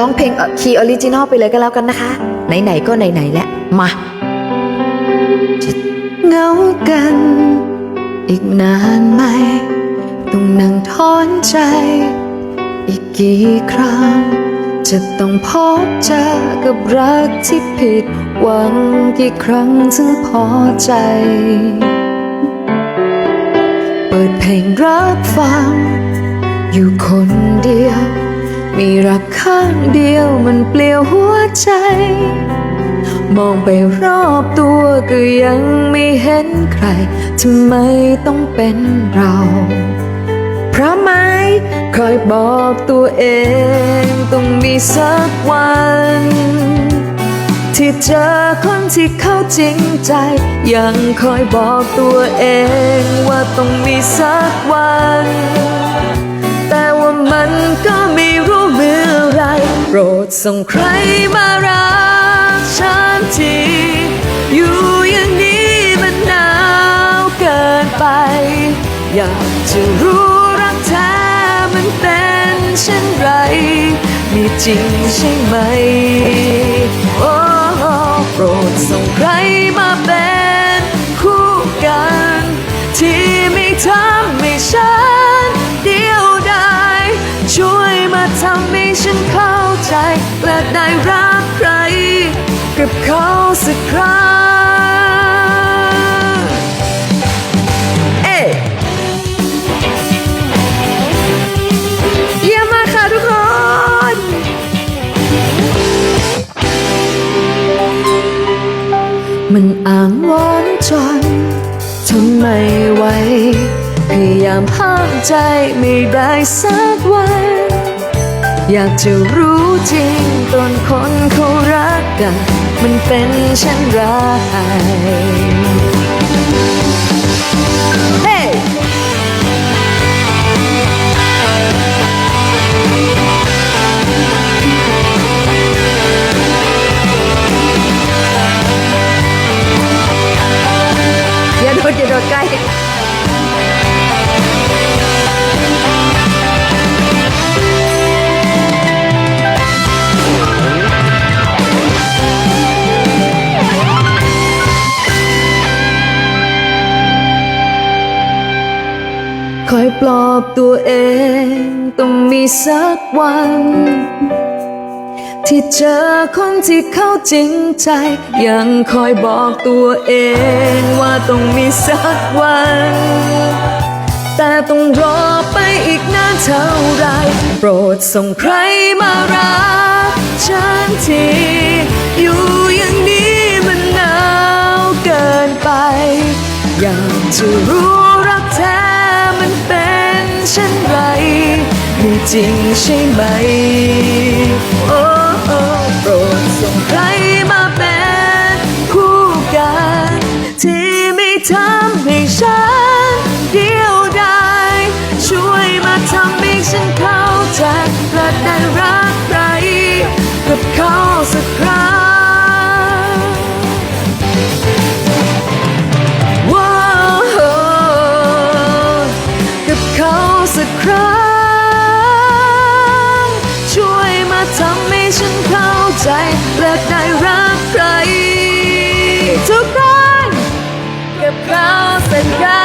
ร้องเพลงคีย์ออริจินอลไปเลยก็แล้วกันนะคะ ไหน ๆ ก็ไหน ๆ แล้วมาจะเหงากัน อีกนานไหม ต้องนั่งทอนใจ อีกกี่ครั้ง จะต้องพบเจอกับรักที่ผิดหวังกี่ครั้งถึงพอใจ เปิดเพลงรับฟัง อยู่คนเดียว รักข้างเดียวมันเปลี่ยวหัวใจ มองไปรอบตัวก็ยังไม่เห็นใครทำไมต้องเป็นเรา เพราะไหมคอยบอกตัวเองต้องมีสักวัน ที่เจอคนที่เข้าจริงใจ ยังคอยบอกตัวเองว่าต้องมีสักวัน แต่ว่ามันก็ โปรดส่งใครมารักฉันทีอยู่อย่างนี้มันหนาวเกินไป อยากจะรู้รักแท้มันเป็นเช่นไร มีจริงใช่ไหม โอ้โปรดส่งใครมาเป็นคู่กัน ที่ไม่ทำให้ฉัน ใจและได้รักใคร กับเขาสักครั้งเอ๊ะเยี่ยมมากค่ะทุกคน มันอ่างวอนจนทนไม่ไหวพยายามห้ามใจไม่ได้สักวัน อยากจะรู้จริงตอนคนเขารักกัน มันเป็นเช่นไร อยปลอบตัวเองต้องมีสักวัน ที่เจอคนที่เขาจริงใจ ยังคอยบอกตัวเองว่าต้องมีสักวัน แต่ต้องรอไปอีกนานเท่าไร โปรดส่งใครมารักฉันทีอยู่อย่างนี้มันหนาวเกินไป อยากจะรู้ จริงใช่ไหม โอ้โอ้โปรดส่งใครมาเป็นคู่กันที่ไม่ทำให้ฉั Yeah.